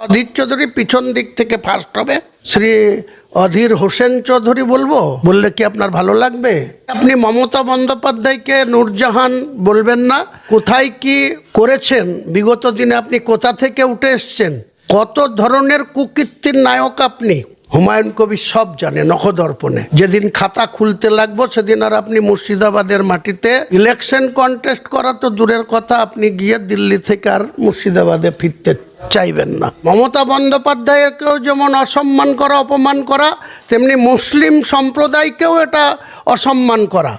অধীর চৌধুরী পিছন দিক থেকে ফার্স্ট হবে। শ্রী অধীর হোসেন চৌধুরী বলব, বললে কি আপনার ভালো লাগবে? আপনি মমতা বন্দ্যোপাধ্যায়কে নূরজাহান বলবেন না। কোথায় কি করেছেন? বিগত দিনে আপনি কোথা থেকে উঠে এসছেন? কত ধরনের কুকীর্তির নায়ক আপনি? হুমায়ুন কবির সব জানে নখদর্পণে যেদিন খাতা খুলতে লাগবো, সেদিন আর আপনি মুর্শিদাবাদের মাটিতে ইলেকশন কন্টেস্ট করা তো দূরের কথা, আপনি গিয়ে দিল্লি থেকে আর মুর্শিদাবাদে ফিরতে চাইবেন না। মমতা বন্দ্যোপাধ্যায়কেও যেমন অসম্মান করা, অপমান করা, তেমনি মুসলিম সম্প্রদায়কেও এটা অসম্মান করা।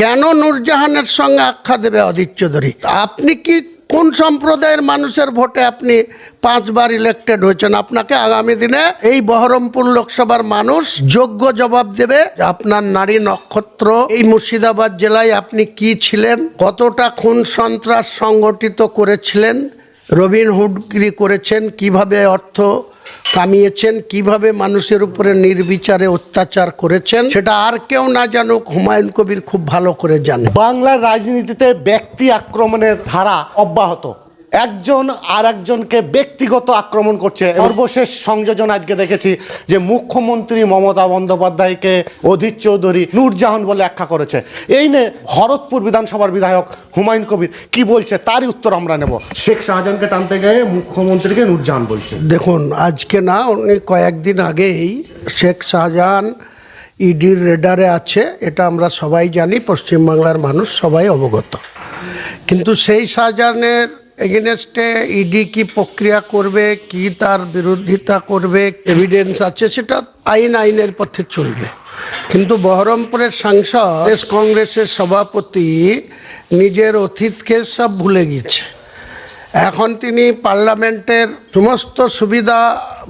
কেন নূরজাহানের সঙ্গে আখ্যা দেবে অদিত চৌধুরী আপনি কি কোন সম্প্রদায়ের মানুষের ভোটে আপনি পাঁচবার ইলেক্টেড হয়েছেন? আপনাকে আগামী দিনে এই বহরমপুর লোকসভার মানুষ যোগ্য জবাব দেবে আপনার নারী নক্ষত্র এই মুর্শিদাবাদ জেলায় আপনি কি ছিলেন? কতটা খুন সন্ত্রাস সংগঠিত করেছিলেন? রবিন হুডগিরি করেছেন? কীভাবে অর্থ কামিয়েছেন কীভাবে মানুষের উপরে নির্বিচারে অত্যাচার করেছেন, সেটা আর কেউ না জানুক, হুমায়ুন কবির খুব ভালো করে জানে। বাংলার রাজনীতিতে ব্যক্তি আক্রমণের ধারা অব্যাহত। একজন আর একজনকে ব্যক্তিগত আক্রমণ করছে। সর্বশেষ সংযোজন আজকে দেখেছি যে মুখ্যমন্ত্রী মমতা বন্দ্যোপাধ্যায়কে অধীর চৌধুরী নূরজাহান বলে আখ্যা করেছে। এই নিয়ে ভরতপুর বিধানসভার বিধায়ক হুমায়ুন কবির কি বলছে? তারই উত্তর আমরা নেব। শেখ শাহজাহানকে টানতে গিয়ে মুখ্যমন্ত্রীকে নূরজাহান বলছে। দেখুন আজকে না উনি কয়েকদিন আগেই শেখ শাহজাহান ইডির রেডারে আছে এটা আমরা সবাই জানি পশ্চিমবাংলার মানুষ সবাই অবগত। কিন্তু সেই শাহজাহানের এগেনস্টে ইডি কি প্রক্রিয়া করবে, কি তার বিরোধিতা করবে এভিডেন্স আছে, সেটা আইন আইনের পথে চলবে। কিন্তু বহরমপুরের সাংসদ কংগ্রেসের সভাপতি নিজের অতীতকে সব ভুলে গিয়েছে। এখন তিনি পার্লামেন্টের সমস্ত সুবিধা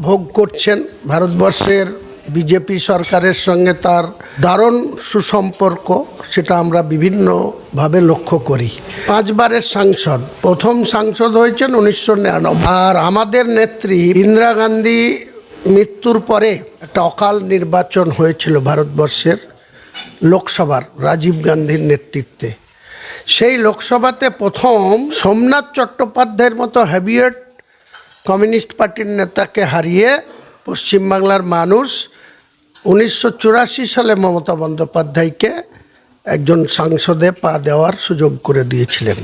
ভোগ করছেন ভারতবর্ষের বিজেপি সরকারের সঙ্গে তার দারুণ সুসম্পর্ক, সেটা আমরা বিভিন্নভাবে লক্ষ্য করি। পাঁচবারের সাংসদ, প্রথম সাংসদ হয়েছেন উনিশশো নিরানব্বই। আর আমাদের নেত্রী ইন্দিরা গান্ধী মৃত্যুর পরে একটা অকাল নির্বাচন হয়েছিল ভারতবর্ষের লোকসভার, রাজীব গান্ধীর নেতৃত্বে। সেই লোকসভাতে প্রথম সোমনাথ চট্টোপাধ্যায়ের মতো হ্যাবিয়েট কমিউনিস্ট পার্টির নেতাকে হারিয়ে পশ্চিমবাংলার মানুষ উনিশশো চুরাশি সালে মমতা বন্দ্যোপাধ্যায়কে একজন সাংসদে পা দেওয়ার সুযোগ করে দিয়েছিলেন।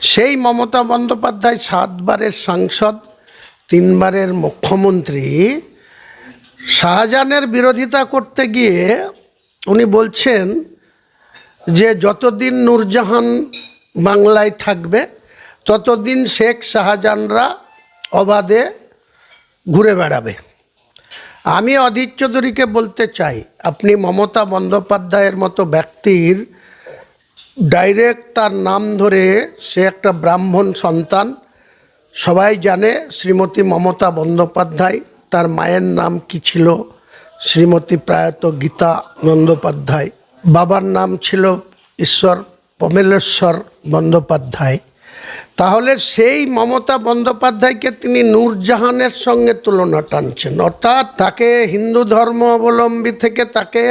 সেই মমতা বন্দ্যোপাধ্যায় সাতবারের সাংসদ, তিনবারের মুখ্যমন্ত্রী। শাহজাহানের বিরোধিতা করতে গিয়ে উনি বলছেন যে, যতদিন নূরজাহান বাংলায় থাকবে, ততদিন শেখ শাহজাহানরা অবাধে ঘুরে বেড়াবে। আমি অধীর চৌধুরীকে বলতে চাই, আপনি মমতা বন্দ্যোপাধ্যায়ের মতো ব্যক্তির ডাইরেক্ট তার নাম ধরে সে একটা ব্রাহ্মণ সন্তান, সবাই জানে শ্রীমতী মমতা বন্দ্যোপাধ্যায়, তার মায়ের নাম কি ছিল? শ্রীমতী প্রয়াত গীতা বন্দ্যোপাধ্যায় বাবার নাম ছিল ঈশ্বর পমেলেশ্বর বন্দ্যোপাধ্যায়। তাহলে সেই মমতা বন্দ্যোপাধ্যায়কে তিনি নূরজাহানের সঙ্গে তুলনা টানছেন। অর্থাৎ তাকে হিন্দু ধর্ম অবলম্বী থেকে তাকে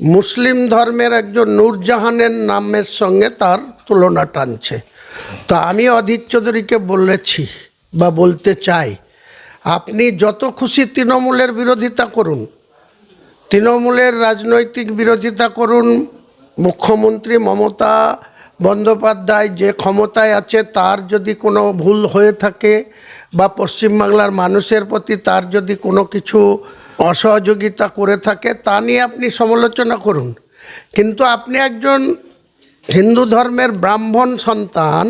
মুসলিম ধর্মের একজন নূরজাহানের নামের সঙ্গে তার তুলনা টানছে। তো আমি অধীর চৌধুরীকে বলেছি বা বলতে চাই, আপনি যত খুশি তৃণমূলের বিরোধিতা করুন, তৃণমূলের রাজনৈতিক বিরোধিতা করুন, মুখ্যমন্ত্রী মমতা বন্দ্যোপাধ্যায় যে ক্ষমতায় আছে, তার যদি কোনো ভুল হয়ে থাকে বা পশ্চিমবাংলার মানুষের প্রতি তার যদি কোনো কিছু অসহযোগিতা করে থাকে, তা নিয়ে আপনি সমালোচনা করুন। কিন্তু আপনি একজন হিন্দু ধর্মের ব্রাহ্মণ সন্তান,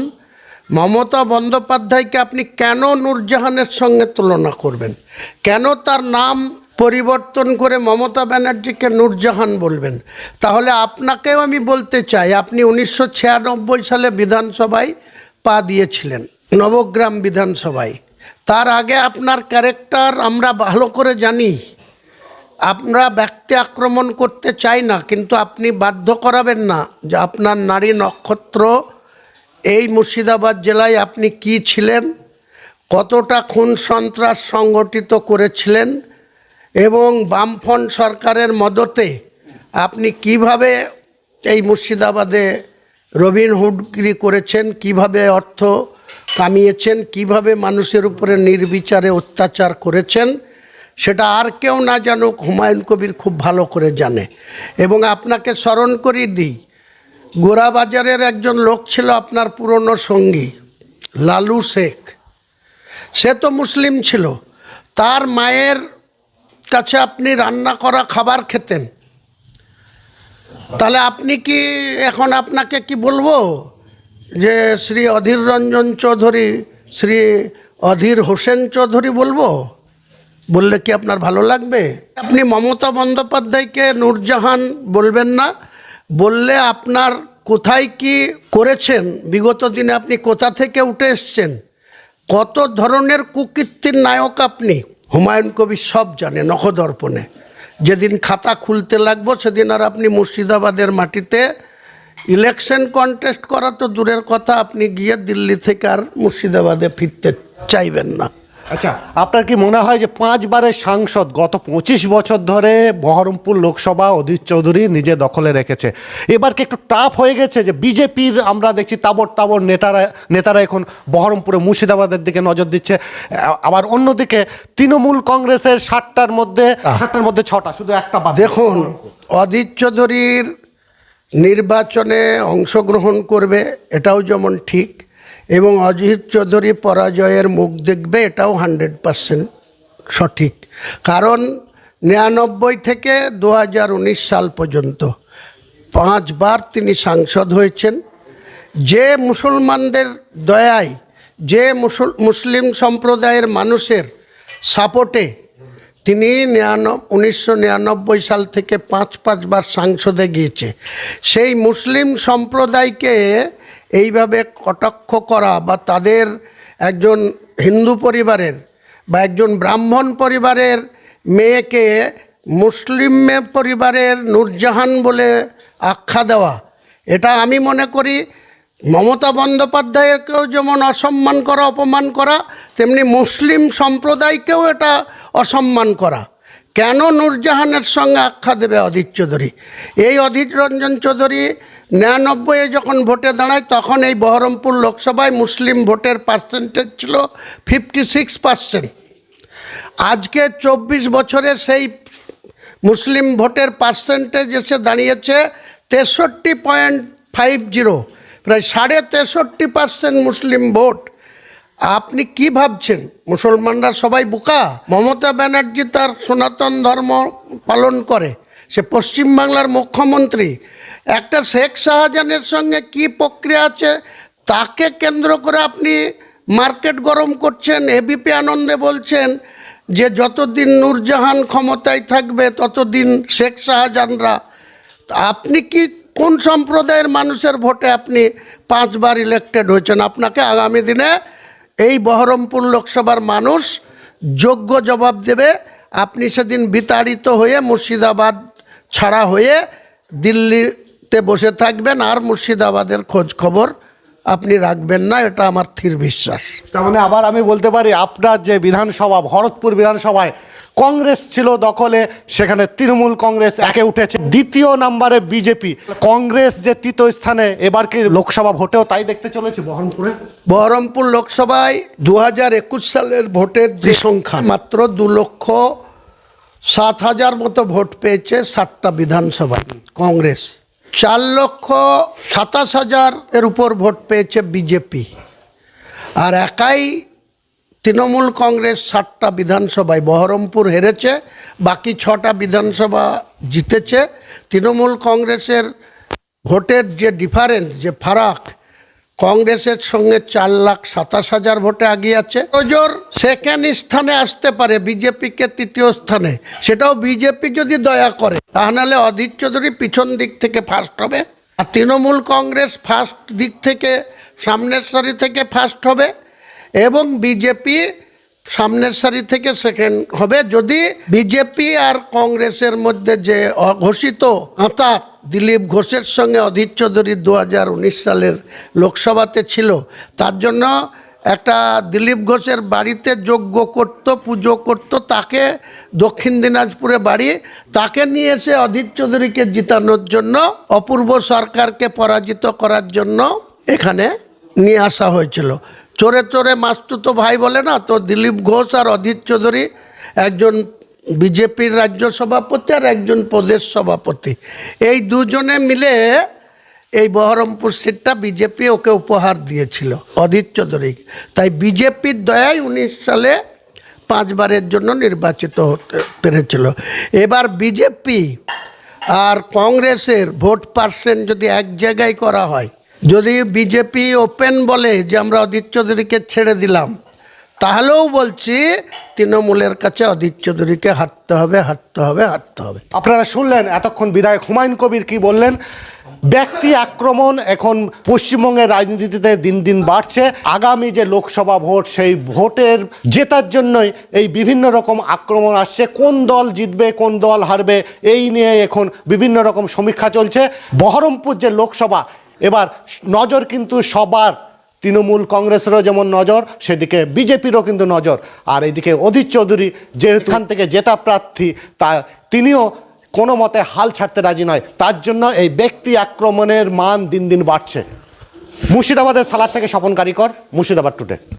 মমতা বন্দ্যোপাধ্যায়কে আপনি কেন নূরজাহানের সঙ্গে তুলনা করবেন? কেন তার নাম পরিবর্তন করে মমতা ব্যানার্জিকে নূরজাহান বলবেন। তাহলে আপনাকেও আমি বলতে চাই, আপনি উনিশশো ছিয়ানব্বই সালে বিধানসভায় পা দিয়েছিলেন, নবগ্রাম বিধানসভায়। তার আগে আপনার ক্যারেক্টার আমরা ভালো করে জানি। আমরা ব্যক্তি আক্রমণ করতে চাই না, কিন্তু আপনি বাধ্য করাবেন না যে আপনার নারী নক্ষত্র এই মুর্শিদাবাদ জেলায় আপনি কি ছিলেন, কতটা খুন সন্ত্রাস সংগঠিত করেছিলেন এবং বামফ্রন্ট সরকারের মদতে আপনি কীভাবে এই মুর্শিদাবাদে রবিন হুডগিরি করেছেন, কীভাবে অর্থ কামিয়েছেন, কীভাবে মানুষের উপরে নির্বিচারে অত্যাচার করেছেন, সেটা আর কেউ না জানুক, হুমায়ুন কবির খুব ভালো করে জানে। এবং আপনাকে স্মরণ করিয়ে দিই গোরাবাজারের একজন লোক ছিল আপনার পুরনো সঙ্গী, লালু শেখ। সে তো মুসলিম ছিল। তার মায়ের কাছে আপনি রান্না করা খাবার খেতেন। তাহলে আপনি কি এখন আপনাকে কি বলব? যে শ্রী অধীর রঞ্জন চৌধুরী, শ্রী অধীর হোসেন চৌধুরী বলব? বললে কি আপনার ভালো লাগবে? আপনি মমতা বন্দ্যোপাধ্যায়কে নূরজাহান বলবেন না। বললে আপনার কোথায় কি করেছেন? বিগত দিনে আপনি কোথা থেকে উঠে এসছেন? কত ধরনের কুকীর্তির নায়ক আপনি? হুমায়ুন কবির সব জানে, নখদর্পণে। যেদিন খাতা খুলতে লাগবো, সেদিন আর আপনি মুর্শিদাবাদের মাটিতে ইলেকশন কন্টেস্ট করা তো দূরের কথা, আপনি গিয়ে দিল্লি থেকে আর মুর্শিদাবাদে ফিরতে চাইবেন না। আচ্ছা। আপনার কি মনে হয় যে পাঁচবারের সাংসদ গত পঁচিশ বছর ধরে বহরমপুর লোকসভা অধীর চৌধুরী নিজে দখলে রেখেছে? এবার কি একটু টাফ হয়ে গেছে যে বিজেপির আমরা দেখছি তাবর টাবর নেতারা নেতারা এখন বহরমপুরে মুর্শিদাবাদের দিকে নজর দিচ্ছে। আবার অন্যদিকে তৃণমূল কংগ্রেসের ষাটটার মধ্যে ষাটটার মধ্যে ছটা শুধু একটা দেখুন অদিত চৌধুরীর নির্বাচনে অংশগ্রহণ করবে এটাও যেমন ঠিক এবং অজিত চৌধুরী পরাজয়ের মুখ দেখবে এটাও হান্ড্রেড পারসেন্ট সঠিক। কারণ নিরানব্বই থেকে দু হাজার উনিশ সাল পর্যন্ত পাঁচবার তিনি সাংসদ হয়েছেন। যে মুসলমানদের দয়ায়, যে মুসল, মুসলিম সম্প্রদায়ের মানুষের সাপোর্টে তিনি উনিশশো নিরানব্বই সাল থেকে পাঁচ পাঁচবার সাংসদে গিয়েছে। সেই মুসলিম সম্প্রদায়কে এইভাবে কটাক্ষ করা বা তাদের একজন হিন্দু পরিবারের বা একজন ব্রাহ্মণ পরিবারের মেয়েকে মুসলিম পরিবারের নূরজাহান বলে আখ্যা দেওয়া, এটা আমি মনে করি মমতা বন্দ্যোপাধ্যায়কেও যেমন অসম্মান করা, অপমান করা, তেমনি মুসলিম সম্প্রদায়কেও এটা অসম্মান করা। কেন নূরজাহানের সঙ্গে আখ্যা দেবে অধীর চৌধুরী? এই অধীর রঞ্জন চৌধুরী নিরানব্বইয়ে যখন ভোটে দাঁড়ায়, তখন এই বহরমপুর লোকসভায় মুসলিম ভোটের পার্সেন্টেজ ছিল ফিফটি সিক্স পার্সেন্ট আজকে চব্বিশ বছরে সেই মুসলিম ভোটের পার্সেন্টেজ এসে দাঁড়িয়েছে তেষট্টি পয়েন্ট ফাইভ জিরো প্রায় সাড়ে তেষট্টি পার্সেন্ট মুসলিম ভোট। আপনি কি ভাবছেন? মুসলমানরা সবাই বোকা? মমতা ব্যানার্জি তার সনাতন ধর্ম পালন করে। সে পশ্চিমবাংলার মুখ্যমন্ত্রী। একটা শেখ শাহজাহানের সঙ্গে কি প্রক্রিয়া আছে? তাকে কেন্দ্র করে আপনি মার্কেট গরম করছেন। এবিপি আনন্দে বলছেন যে, যতদিন নূরজাহান ক্ষমতায় থাকবে, ততদিন শেখ শাহজাহানরা আপনি কি, কোন সম্প্রদায়ের মানুষের ভোটে আপনি পাঁচবার ইলেক্টেড হয়েছেন? আপনাকে আগামী দিনে এই বহরমপুর লোকসভার মানুষ যোগ্য জবাব দেবে। আপনি সেদিন বিতাড়িত হয়ে মুর্শিদাবাদ ছাড়া হয়ে দিল্লিতে বসে থাকবেন, আর মুর্শিদাবাদের খোঁজ খবর আপনি রাখবেন না, এটা আমার থির বিশ্বাস। তার মানে আবার আমি বলতে পারি, আপনার যে বিধানসভা, ভরতপুর বিধানসভায় কংগ্রেস ছিল দখলে সেখানে তৃণমূল কংগ্রেস একে উঠেছে। দ্বিতীয় নাম্বারে বিজেপি। কংগ্রেস যে তৃতীয় স্থানে এবার কি লোকসভা ভোটেও তাই দেখতে চলেছে বহরমপুরে? বহরমপুর লোকসভায় দু হাজার একুশ সালের ভোটের যে সংখ্যা মাত্র দু লক্ষ সাত হাজার মতো ভোট পেয়েছে সাতটা বিধানসভায় কংগ্রেস। চার লক্ষ সাতাশ হাজার এর উপর ভোট পেয়েছে বিজেপি। আর একাই তৃণমূল কংগ্রেস ষাটটা বিধানসভায় বহরমপুর হেরেছে, বাকি ছটা বিধানসভা জিতেছে। তৃণমূল কংগ্রেসের ভোটের যে ডিফারেন্স, যে ফারাক, কংগ্রেসের সঙ্গে চার লাখ সাতাশ হাজার ভোটে আগিয়ে আছে। ওজোর সেকেন্ড স্থানে আসতে পারে বিজেপিকে তৃতীয় স্থানে। সেটাও বিজেপি যদি দয়া করে, তাহলে অধীর চৌধুরী পিছন দিক থেকে ফার্স্ট হবে। আর তৃণমূল কংগ্রেস ফার্স্ট দিক থেকে সামনের সারি থেকে ফার্স্ট হবে। এবং বিজেপি সামনের সারি থেকে সেকেন্ড হবে। যদি বিজেপি আর কংগ্রেসের মধ্যে যে অঘোষিত আঁতাত দিলীপ ঘোষের সঙ্গে অধীর চৌধুরী দু হাজার উনিশ সালের লোকসভাতে ছিল, তার জন্য একটা দিলীপ ঘোষের বাড়িতে যজ্ঞ করত, পুজো করত, তাকে দক্ষিণ দিনাজপুরে বাড়ি, তাকে নিয়ে এসে অধীর চৌধুরীকে জিতানোর জন্য, অপূর্ব সরকারকে পরাজিত করার জন্য এখানে নিয়ে আসা হয়েছিল। চোরে চোরে মাস্তুতো ভাই বলে না, তো দিলীপ ঘোষ আর অধীর চৌধুরী একজন বিজেপির রাজ্য সভাপতি আর একজন প্রদেশ সভাপতি। এই দুজনে মিলে এই বহরমপুর সিটটা বিজেপি ওকে উপহার দিয়েছিল অধীর চৌধুরী। তাই বিজেপির দয়ায় উনিশ সালে পাঁচবারের জন্য নির্বাচিত হতে পেরেছিল। এবার বিজেপি আর কংগ্রেসের ভোট পার্সেন্ট যদি এক জায়গায় করা হয় যদি বিজেপি ওপেন বলে যে আমরা অদিত চৌধুরীকে ছেড়ে দিলাম, তাহলেও বলছি তৃণমূলের কাছে অধীর চৌধুরীকে হাঁটতে হবে হাঁটতে হবে হাঁটতে হবে। আপনারা শুনলেন, এতক্ষণ বিধায়ক হুমায়ুন কবির কি বললেন? ব্যক্তি আক্রমণ এখন পশ্চিমবঙ্গের রাজনীতিতে দিন দিন বাড়ছে। আগামী যে লোকসভা ভোট, সেই ভোটের জেতার জন্যই এই বিভিন্ন রকম আক্রমণ আসছে। কোন দল জিতবে, কোন দল হারবে, এই নিয়ে এখন বিভিন্ন রকম সমীক্ষা চলছে। বহরমপুর যে লোকসভা এবার নজর কিন্তু সবার। তৃণমূল কংগ্রেসেরও যেমন নজর, সেদিকে বিজেপিরও কিন্তু নজর। আর এদিকে অধীর চৌধুরী যেহেতু এখান থেকে জেতা প্রার্থী, তা তিনিও কোনো মতে হাল ছাড়তে রাজি নয়। তার জন্য এই ব্যক্তি আক্রমণের মান দিন দিন বাড়ছে। মুর্শিদাবাদের সালার থেকে স্বপন কারিকর, মুর্শিদাবাদ টুডে।